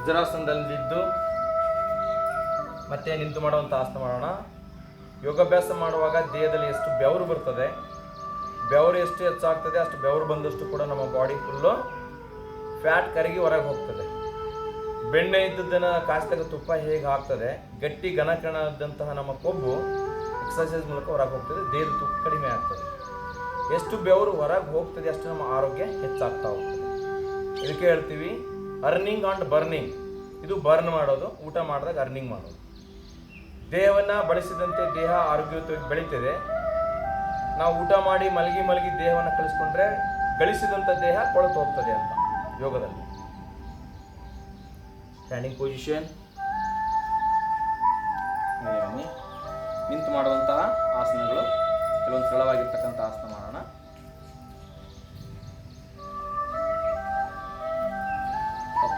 ವಜ್ರಾಸನದಲ್ಲಿದ್ದು ಮತ್ತೆ ನಿಂತು ಮಾಡುವಂಥ ಆಸನ ಮಾಡೋಣ. ಯೋಗಾಭ್ಯಾಸ ಮಾಡುವಾಗ ದೇಹದಲ್ಲಿ ಎಷ್ಟು ಬೆವರು ಬರ್ತದೆ, ಬೆವರು ಎಷ್ಟು ಹೆಚ್ಚಾಗ್ತದೆ, ಅಷ್ಟು ಬೆವರು ಬಂದಷ್ಟು ಕೂಡ ನಮ್ಮ ಬಾಡಿ ಫುಲ್ಲು ಫ್ಯಾಟ್ ಕರಗಿ ಹೊರಗೆ ಹೋಗ್ತದೆ. ಬೆಣ್ಣೆ ಇದ್ದದ್ದನ್ನು ಕಾಸಿದಾಗ ತುಪ್ಪ ಹೇಗೆ ಹಾಕ್ತದೆ ಗಟ್ಟಿ ಘನಕಣದಂತಹ ನಮ್ಮ ಕೊಬ್ಬು ಎಕ್ಸಸೈಸ್ ಮೂಲಕ ಹೊರಗೆ ಹೋಗ್ತದೆ, ದೇಹದ ತುಪ್ಪ ಕಡಿಮೆ ಆಗ್ತದೆ. ಎಷ್ಟು ಬೆವರು ಹೊರಗೆ ಹೋಗ್ತದೆ ಅಷ್ಟು ನಮ್ಮ ಆರೋಗ್ಯ ಹೆಚ್ಚಾಗ್ತಾ ಹೋಗ್ತದೆ. ಇದಕ್ಕೆ ಹೇಳ್ತೀವಿ ಅರ್ನಿಂಗ್ ಆಂಡ್ ಬರ್ನಿಂಗ್ ಇದು ಬರ್ನ್ ಮಾಡೋದು, ಊಟ ಮಾಡಿದಾಗ ಅರ್ನಿಂಗ್ ಮಾಡೋದು. ದೇಹವನ್ನು ಬಳಸಿದಂತೆ ದೇಹ ಆರೋಗ್ಯಯುತವಾಗಿ ಬೆಳೀತದೆ. ನಾವು ಊಟ ಮಾಡಿ ಮಲಗಿ ಮಲಗಿ ದೇಹವನ್ನು ಕಳಿಸ್ಕೊಂಡ್ರೆ ಗಳಿಸಿದಂಥ ದೇಹ ಕೊಳತು ಹೋಗ್ತದೆ ಅಂತ ಯೋಗದಲ್ಲಿ. ಸ್ಟ್ಯಾಂಡಿಂಗ್ ಪೊಸಿಷನ್ ನಿಂತು ಮಾಡುವಂತಹ ಆಸನಗಳು, ಕೆಲವೊಂದು ಸರಳವಾಗಿರ್ತಕ್ಕಂಥ ಆಸನ ಮಾಡೋಣ.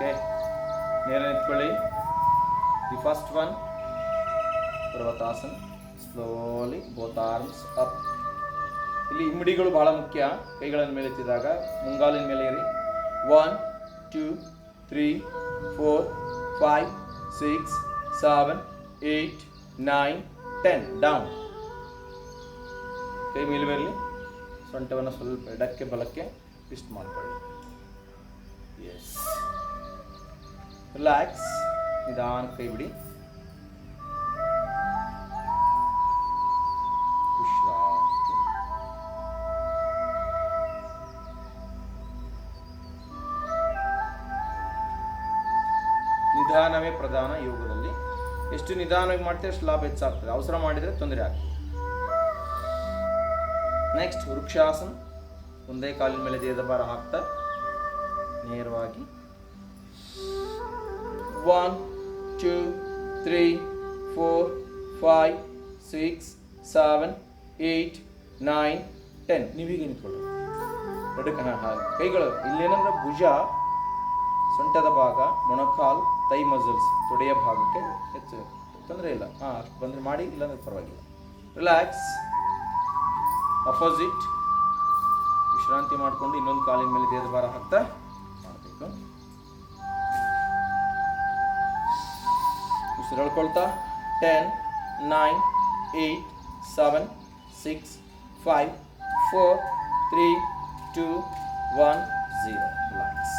ಓಕೆ. ನೇರ ನಿಂತ್ಕೊಳ್ಳಿ. The first one ಪರ್ವತಾಸನ್. Slowly both arms up ಇಲ್ಲಿ ಇಮ್ಮಡಿಗಳು ಬಹಳ ಮುಖ್ಯ. ಕೈಗಳನ್ನು ಮೇಲೆತ್ತಿದಾಗ ಮುಂಗಾಲಿನ ಮೇಲೆ ಇರಿ one two three four five six seven eight nine ten down ಕೈ ಮೇಲೆ ಬರಲಿ. ಸೊಂಟವನ್ನು ಸ್ವಲ್ಪ ಎಡಕ್ಕೆ ಬಲಕ್ಕೆ ಟ್ವಿಸ್ಟ್ ಮಾಡ್ಕೊಳ್ಳಿ. ಎಸ್ ರಿಲ್ಯಾಕ್ಸ್ ನಿಧಾನ ಕೈ ಬಿಡಿ. ನಿಧಾನವೇ ಪ್ರಧಾನ ಯೋಗದಲ್ಲಿ. ಎಷ್ಟು ನಿಧಾನವಾಗಿ ಮಾಡ್ತೀವಿ ಅಷ್ಟು ಲಾಭ ಹೆಚ್ಚಾಗ್ತದೆ. ಅವಸರ ಮಾಡಿದರೆ ತೊಂದರೆ ಆಗ್ತದೆ. ನೆಕ್ಸ್ಟ್ ವೃಕ್ಷಾಸನ. ಒಂದೇ ಕಾಲಿನ ಮೇಲೆ ದೇಹದ ಭಾರ ಹಾಕ್ತಾ ನೇರವಾಗಿ one two three four five six seven eight nine ten ನೀವೀಗ ನಿಂತ್ಕೊಳ್ಳಿ. ಎಡಕ್ಕೆ ಹಾಂ ಕೈಗಳು ಇಲ್ಲೇನಂದ್ರೆ ಭುಜ ಸೊಂಟದ ಭಾಗ ಮೊಣಕಾಲು ತೈ ಮಸಲ್ಸ್ ತೊಡೆಯ ಭಾಗಕ್ಕೆ ಹೆಚ್ಚು. ತೊಂದರೆ ಇಲ್ಲ. ಹಾಂ ಬಂದರೆ ಮಾಡಿ ಇಲ್ಲಾಂದ್ರೆ ಪರವಾಗಿಲ್ಲ. ರಿಲ್ಯಾಕ್ಸ್ ಅಪೋಸಿಟ್ ವಿಶ್ರಾಂತಿ ಮಾಡಿಕೊಂಡು ಇನ್ನೊಂದು ಕಾಲಿನ ಮೇಲೆ ದೇಹದ ಭಾರ ಹಾಕ್ತಾ ಮಾಡಬೇಕು. ಉಸಿರು ಹೇಳ್ಕೊಳ್ತಾ ten nine eight seven six five four three two one zero relax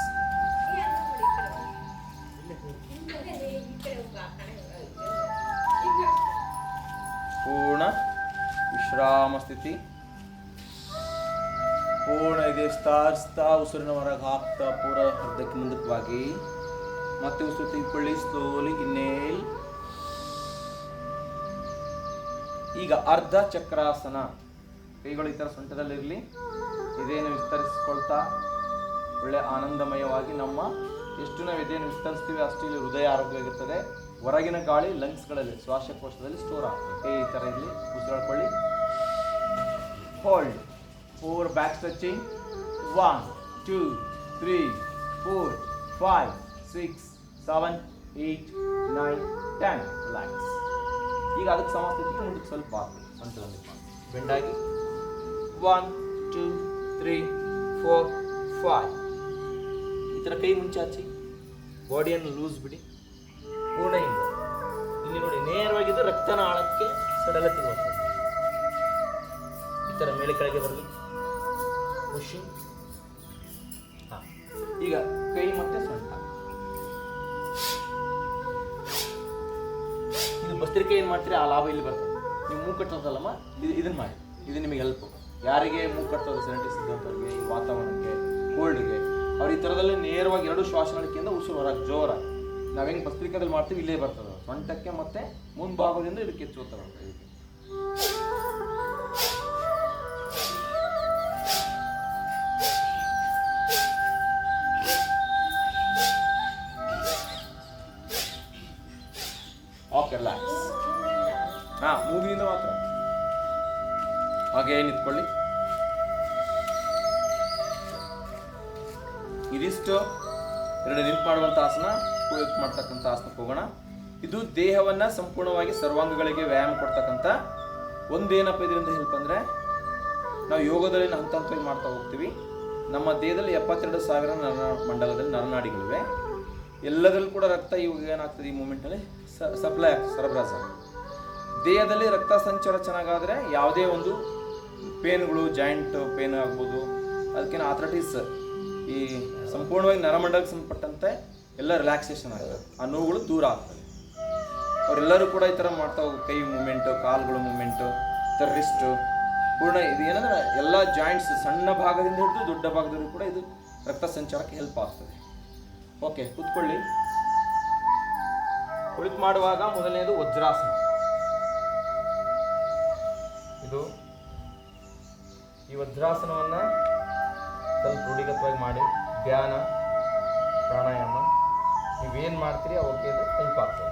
ಪೂರ್ಣ ವಿಶ್ರಾಮ ಸ್ಥಿತಿ ಪೂರ್ಣ ಇದೆ ಸ್ತಾರಿಸ್ತಾ ಉಸಿರಿನ ಹೊರಗೆ ಹಾಕ್ತಾ ಪೂರ ಅರ್ಧಕ್ಕೆ ಮುಂದಕ್ವಾಗಿ ಮತ್ತೆ ಉಸಿರು ತೆಗೆದುಕೊಳ್ಳಿ ಸ್ಲೋಲಿ ಇನ್ನೇಲ್ ಈಗ ಅರ್ಧ ಚಕ್ರಾಸನ. ಕೈಗಳು ಈ ಥರ ಸೊಂಟದಲ್ಲಿರಲಿ ಇದೇನು ವಿಸ್ತರಿಸ್ಕೊಳ್ತಾ ಒಳ್ಳೆ ಆನಂದಮಯವಾಗಿ ನಮ್ಮ ಎಷ್ಟು ನಾವು ಇದೇನು ವಿಸ್ತರಿಸ್ತೀವಿ ಅಷ್ಟು ಇಲ್ಲಿ ಹೃದಯ ಆರೋಗ್ಯವಾಗಿರ್ತದೆ ಹೊರಗಿನ ಗಾಳಿ ಲಂಗ್ಸ್ಗಳಲ್ಲಿ, ಶ್ವಾಸಕೋಶದಲ್ಲಿ ಸ್ಟೋರ್ ಆಗ್ತದೆ. ಈ ಥರ ಇರಲಿ. ಉಸಿರಾಡ್ಕೊಳ್ಳಿ. Hold for back stretching one two three four five six seven eight nine ten relax ಈಗ ಅದಕ್ಕೆ ಸಮಸ್ಥಿತಿ ಮುಂದಕ್ಕೆ ಸ್ವಲ್ಪ ಅಂತ ಸೊಂಟದಲ್ಲಿ ಬೆಂಡಾಗಿ. One two three four five ಈ ಥರ ಕೈ ಮುಂಚೆ ಹಚ್ಚಿ, ಬಾಡಿಯನ್ನು ಲೂಸ್ ಬಿಡಿ. ಪೂರ್ಣ ಹಿಂದೆ ಇಲ್ಲಿ ನೋಡಿ, ನೇರವಾಗಿದ್ದು ರಕ್ತನ ಆಳಕ್ಕೆ ಸಡಲತೆ ಹೋಗ್ತದೆ. ಈ ಥರ ಮೇಲೆ ಕೆಳಗೆ ಬರಲಿ. ಖುಷಿ ಹಾಂ. ಈಗ ಬಸ್ತಿರಿಕೆ ಏನು ಮಾಡ್ತೀರಿ? ಆ ಲಾಭ ಇಲ್ಲಿ ಬರ್ತದೆ. ನೀವು ಮೂಗು ಕಟ್ಟೋದಲ್ಲಮ್ಮ ಇದು ಇದನ್ನ ಮಾಡಿ. ಇದು ನಿಮಗೆ ಹೆಲ್ಪ್ ಯಾರಿಗೆ ಮೂಗು ಕಟ್ಟೋದು ಸೆನೆಟಿಸ್ ಇದ್ದಂಥವ್ರಿಗೆ ಈ ವಾತಾವರಣಕ್ಕೆ ಕೋಲ್ಡ್ಗೆ ಅವ್ರು ಈ ಥರದಲ್ಲಿ ನೇರವಾಗಿ ಎರಡು ಶ್ವಾಸನಳಿಕೆಯಿಂದ ಉಸಿರು ಹೊರಗೆ ಜೋರಾಗಿ ನಾವು ಹೆಂಗೆ ಪತ್ರಿಕೆದಲ್ಲಿ ಮಾಡ್ತೀವಿ, ಇಲ್ಲೇ ಬರ್ತದೆ. ಸೊಂಟಕ್ಕೆ ಮತ್ತೆ ಮುಂಭಾಗದಿಂದ ಇದಕ್ಕೆ ಇದಕ್ಕೆ. ಓಕೆ ರಿಲ್ಯಾಕ್ಸ್ ಮೂಗಿನಿಂದ ಮಾತ್ರ. ಹಾಗೆ ನಿಂತ್ಕೊಳ್ಳಿ. ಇದಿಷ್ಟು ಎರಡು ನಿಂತು ಮಾಡುವಂಥ ಆಸನ ಮಾಡ್ತಕ್ಕಂಥ ಆಸನಕ್ಕೆ ಹೋಗೋಣ. ಇದು ದೇಹವನ್ನು ಸಂಪೂರ್ಣವಾಗಿ ಸರ್ವಾಂಗಗಳಿಗೆ ವ್ಯಾಯಾಮ ಕೊಡ್ತಕ್ಕಂಥ ಒಂದೇನಪ್ಪ ಇದರಿಂದ ಹೆಲ್ಪ್ ಅಂದರೆ, ನಾವು ಯೋಗದಲ್ಲಿ ಹಂತ ಹಂತವಾಗಿ ಮಾಡ್ತಾ ಹೋಗ್ತೀವಿ. ನಮ್ಮ ದೇಹದಲ್ಲಿ ಎಪ್ಪತ್ತೆರಡು ಸಾವಿರ ನರ ಮಂಡಲದಲ್ಲಿ ನರನಾಡಿಗಳಿವೆ. ಎಲ್ಲದರಲ್ಲೂ ಕೂಡ ರಕ್ತ ಇವಾಗ ಏನಾಗ್ತದೆ ಈ ಮೂಮೆಂಟಲ್ಲಿ ಸಪ್ಲೈ ಸರಬರಾಜು ದೇಹದಲ್ಲಿ ರಕ್ತ ಸಂಚಾರ ಚೆನ್ನಾಗಾದರೆ ಯಾವುದೇ ಒಂದು ಪೇನ್ಗಳು, ಜಾಯಿಂಟ್ ಪೇನ್ ಆಗ್ಬೋದು. ಅದಕ್ಕೇನು ಆಥ್ರಟಿಸ್ ಈ ಸಂಪೂರ್ಣವಾಗಿ ನರಮಂಡಲಕ್ಕೆ ಸಂಬಂಧಪಟ್ಟಂತೆ ಎಲ್ಲ ರಿಲ್ಯಾಕ್ಸೇಷನ್ ಆಗುತ್ತೆ ಆ ನೋವುಗಳು ದೂರ ಆಗ್ತವೆ ಅವರೆಲ್ಲರೂ ಕೂಡ ಈ ಥರ ಮಾಡ್ತಾ ಹೋಗಿ. ಕೈ ಮೂಮೆಂಟು ಕಾಲುಗಳು ಮೂಮೆಂಟು ರಿಸ್ಟು ಪೂರ್ಣ ಇದು ಏನಂದ್ರೆ ಎಲ್ಲ ಜಾಯಿಂಟ್ಸ್ ಸಣ್ಣ ಭಾಗದಿಂದ ಹಿಡಿದು ದೊಡ್ಡ ಭಾಗದಲ್ಲೂ ಕೂಡ ಇದು ರಕ್ತ ಸಂಚಾರಕ್ಕೆ ಹೆಲ್ಪ್ ಆಗ್ತದೆ. ಓಕೆ ಕೂತ್ಕೊಳ್ಳಿ. ಕುಳಿತು ಮಾಡುವಾಗ ಮೊದಲನೇದು ವಜ್ರಾಸನ. ಇದು ಈ ವಜ್ರಾಸನವನ್ನು ಸ್ವಲ್ಪ ರೂಢಿಗತವಾಗಿ ಮಾಡಿ, ಧ್ಯಾನ, ಪ್ರಾಣಾಯಾಮ, ನೀವೇನು ಮಾಡ್ತೀರಿ ಅವಕ್ಕೆ ಇದು ಹೆಲ್ಪ್ ಆಗ್ತದೆ.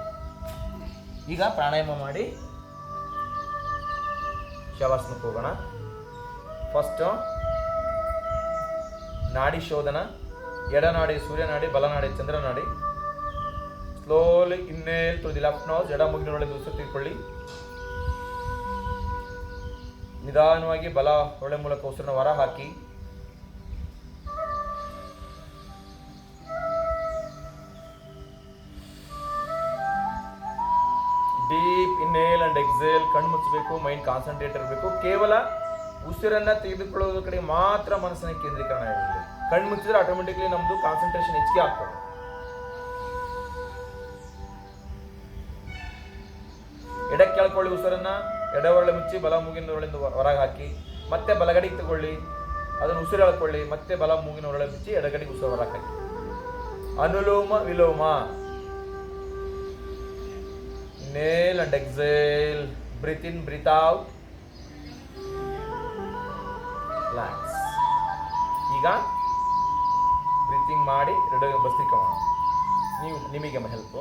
ಈಗ ಪ್ರಾಣಾಯಾಮ ಮಾಡಿ ಶವಾಸನಕ್ಕೆ ಹೋಗೋಣ. ಫಸ್ಟು ನಾಡಿ ಶೋಧನ ಎಡನಾಡಿ ಸೂರ್ಯನಾಡಿ ಬಲನಾಡಿ ಚಂದ್ರನಾಡಿ slowly inhale the left nose ಎಡ ಮುಗಿನೊಳಗೆ ಉಸಿರು ತೆಗೆದುಕೊಳ್ಳಿ ನಿಧಾನವಾಗಿ ಬಲ ಹೊಳೆ ಮೂಲಕ ಉಸಿರನ್ನು ಹೊರ ಹಾಕಿ. ಡೀಪ್ ಇನ್ಹೇಲ್ ಅಂಡ್ ಎಕ್ಸೇಲ್, ಕಣ್ಣು ಮುಚ್ಚಬೇಕು, ಮೈಂಡ್ ಕಾನ್ಸಂಟ್ರೇಟ್ ಇರಬೇಕು. ಕೇವಲ ಉಸಿರನ್ನ ತೆಗೆದುಕೊಳ್ಳೋದ್ರ ಕಡೆ ಮಾತ್ರ ಮನಸ್ಸಿನ ಕೇಂದ್ರೀಕರಣ ಇರಲಿ ಕಣ್ಣು ಮುಚ್ಚಿದ್ರೆ ಆಟೋಮೆಟಿಕ್ಲಿ ನಮ್ದು ಕಾನ್ಸಂಟ್ರೇಷನ್ ಹೆಚ್ಚಿಗೆ ಆಗ್ತದೆ. ಎಡಕ್ಕೆ ಕೇಳ್ಕೊಳ್ಳಿ ಉಸಿರನ್ನ ಎಡವರಳೆ ಮುಚ್ಚಿ ಬಲ ಮೂಗಿನ ಒರಳಿಂದ ಹೊರಗೆ ಹಾಕಿ ಮತ್ತೆ ಬಲಗಡೆಗೆ ತಗೊಳ್ಳಿ ಅದನ್ನು ಉಸಿರು ಎಳ್ಕೊಳ್ಳಿ ಮತ್ತೆ ಬಲ ಮೂಗಿನ ಒರಳೆ ಮುಚ್ಚಿ ಎಡಗಡೆಗೆ ಉಸಿರು ಹೊರಗೆ ಹಾಕಿ ಅನುಲೋಮ ವಿಲೋಮ. Inhale and exhale breathe in breathe out. ಈಗ ಬ್ರೀತಿಂಗ್ ಮಾಡಿ, ಎರಡು ಭಸ್ತ್ರಿಕೆ ಮಾಡೋಣ ನೀವು ನಿಮಗೆ ಹೆಲ್ಪು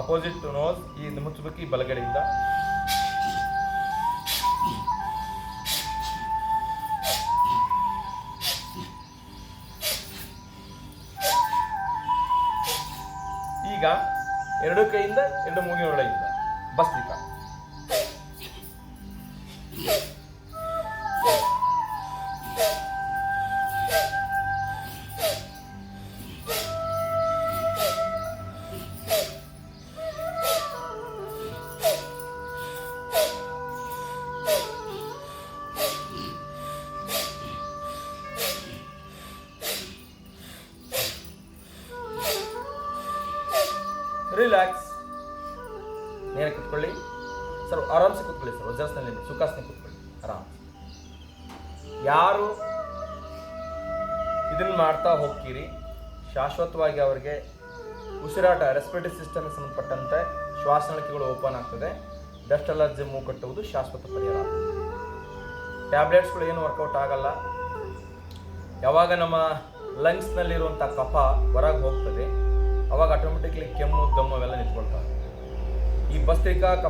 ಅಪೋಸಿಟ್ ನೋಸ್ ಈ ಮುಚ್ಚಬೇಕು ಈ ಬಲಗಡೆಯಿಂದ. ಈಗ ಎರಡು ಕೈಯಿಂದ ಎರಡು ಮೂಗಿನ ಒಳಗಿಂದ ಭಸ್ತ್ರಿಕ ನೇರ ಕುತ್ಕೊಳ್ಳಿ. ಸರ್, ಆರಾಮ್ಸೆ ಕುತ್ಕೊಳ್ಳಿ ಸರ್ ವಜ್ರಾಸನಲ್ಲಿ ಸುಖಾಸನ ಕುತ್ಕೊಳ್ಳಿ, ಆರಾಮ್. ಯಾರು ಇದನ್ನು ಮಾಡ್ತಾ ಹೋಗ್ತೀರಿ? ಶಾಶ್ವತವಾಗಿ ಅವರಿಗೆ ಉಸಿರಾಟ ರೆಸ್ಪಿರೇಟರಿ ಸಿಸ್ಟಮ್ ಸಂಬಂಧಪಟ್ಟಂತೆ ಶ್ವಾಸನಳಿಕೆಗಳು ಓಪನ್ ಆಗ್ತದೆ. ಡಸ್ಟ್ ಅಲರ್ಜಿ ಮೂಗು ಕಟ್ಟುವುದು ಶಾಶ್ವತ ಪರಿಹಾರ. ಟ್ಯಾಬ್ಲೆಟ್ಸ್ಗಳು ಏನು ವರ್ಕೌಟ್ ಆಗಲ್ಲ. ಯಾವಾಗ ನಮ್ಮ ಲಂಗ್ಸ್ನಲ್ಲಿರುವಂಥ ಕಫ ಹೊರಗೆ ಹೋಗ್ತದೆ, ಅವಾಗ ಆಟೋಮೆಟಿಕ್ಲಿ ಕೆಮ್ಮು, ದಮ್ಮು ಅವೆಲ್ಲ ನಿಂತ್ಕೊಳ್ತವೆ. ಈ ಭಸ್ತ್ರಿಕಾ